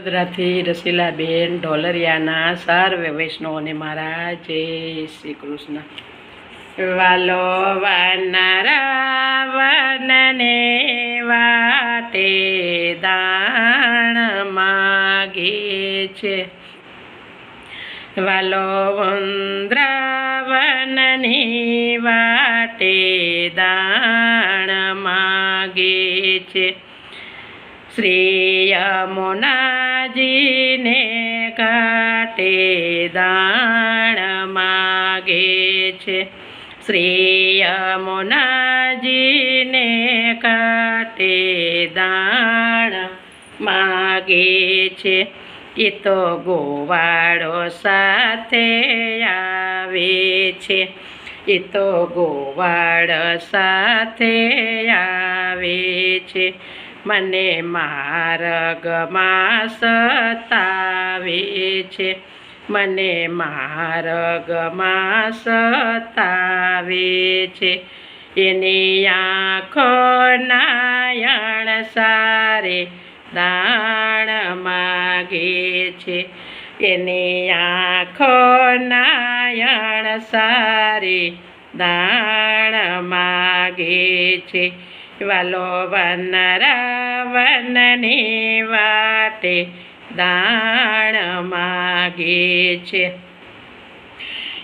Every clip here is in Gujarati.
વડોદરાથી રસીલાબેન ઢોલરિયાના સર્વે વૈષ્ણવને મારા જય શ્રી કૃષ્ણ. વાલો વાનરા વનને વાટે દાણ માગે છે. વાલો વંદ્રાવનની વાટે દાણ માગે છે. શ્રી યમુનાજીને કાટે દાણ માગે છે. શ્રી યમુનાજીને કાટે દાણ માગે છે. એ તો ગોવાળો સાથે આવે છે. એ તો ગોવાળ સાથે આવે છે. મને માર્ગમાં સતાવે છે. મને માર્ગમાં સતાવે છે. એની આંખો નાયણ સારે દાણ માગે છે. એની આંખો નાયણ સારે દાણ માગે છે. વાલો વનરા વનની વાટે દાણ માગે છે.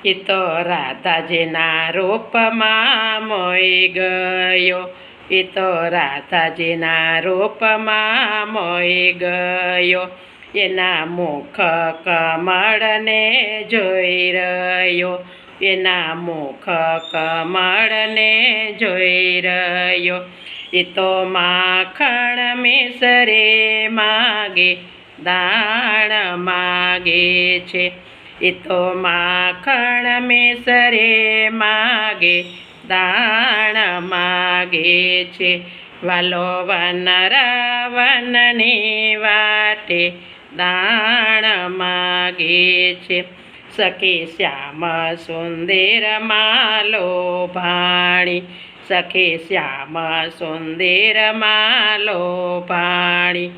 એ તો રાધાજીના રૂપમાં મોઈ ગયો. એ તો રાધાજીના રૂપમાં મોઈ ગયો. એના મુખ કમળને જોઈ રહ્યો. એના મુખ કમળને જોઈ રહ્યો. એ તો માખણ મિસરે માગે, દાણ માગે છે. એ તો માખણ મિસરે માગે, દાણ માગે છે. વાલો વન રાવણની વાટે દાણ માગે છે. સખી શ્યામ સુંદર માલો ભાણી સખી શ્યામ સુંદર માલો ભાણી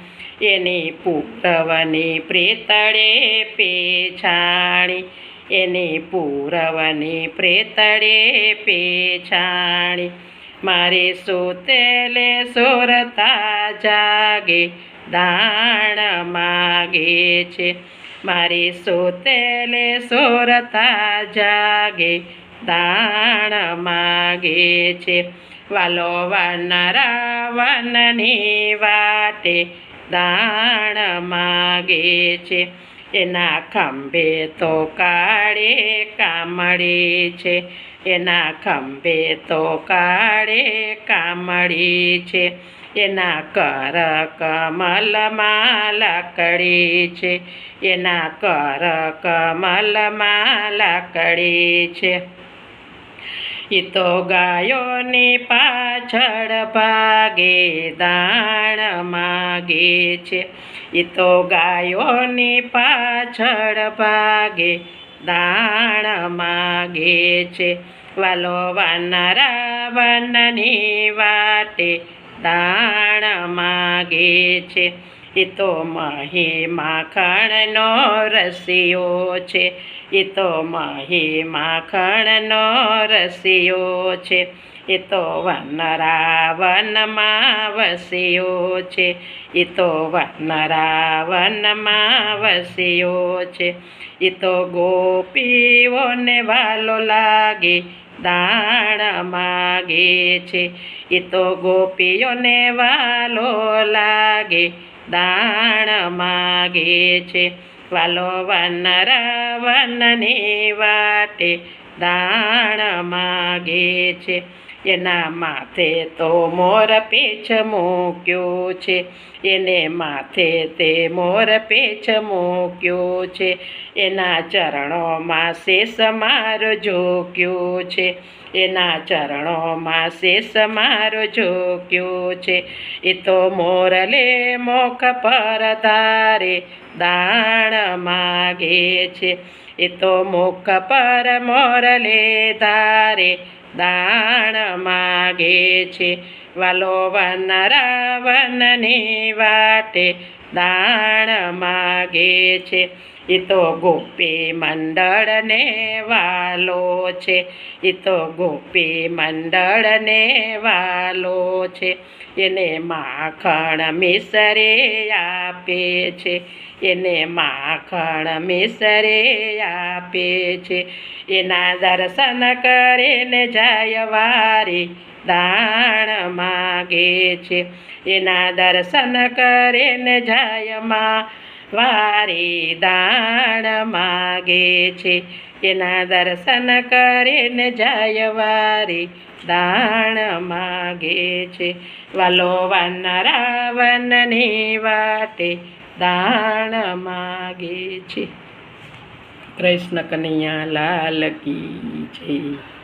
એની પૂરવની પ્રેતળે પેછાણી એની પૂરવની પ્રેતળે પેછાણી મારે સુતેલે સુરતા જાગે દાણ માગે છે મારી સુતેલે સુરતા જાગે, દાણ માગે છે. વાલો વનરા વાટે દાણ માગે છે. એના ખંભે તો કાળે કામળે છે. એના ખંભે તો કાળે કામળી છે. એના કર કમલમાં લાકડી છે. એના કર કમલમાં લાકડી છે. એ તો ગાયોની પાછળ ભાગે દાણ માગે છે. એ તો ગાયોની પાછળ ભાગે દાણ માગે છે. વાલો વાનરા વાટે દાણ માગે છે. એ તો મહી માખણનો રસિયો છે. એ તો મહી માખણનો રસિયો છે. એ તો વનરા વનમાં વસ્યો છે. એ તો વનરા વનમાં વસ્યો છે. એ તો ગોપીઓને વાલો લાગે, દાણ માગે છે. એ તો ગોપીઓને વાલો લાગે, દાણ માગે છે. વાલો વન રાવણને વાટે, દાણ માગે છે. એના માથે તો મોર પેચ મૂક્યો છે. એને માથે તે મોર પેચ મૂક્યો છે. એના ચરણોમાં શેષ મારો ઝોક્યો છે. એના ચરણોમાં શેષ મારો ઝોક્યો છે. એ તો મોરલે મોખ પર ધારે દાણ માગે છે. એ તો મુખ પર મોરલે ધારે દાણ માગે છે. વાલો વન રાવણની વાટે દાણ માગે છે. એ તો ગોપી મંડળને વાલો છે. એ તો ગોપી મંડળને વાલો છે. એને માખણ મિસરે આપે છે. એને માખણ મિસરે આપે છે. એના દર્શન કરીને જાય વારી દાણ માગે છે. એના દર્શન કરીને ને માં વારે દાણ માગે છે. એના દર્શન કરીને જાય વારે દાણ માગે છે. વાલો વન રાવણની વાટે દાણ માગે છે. કૃષ્ણ કનૈયા લાલ કી જય.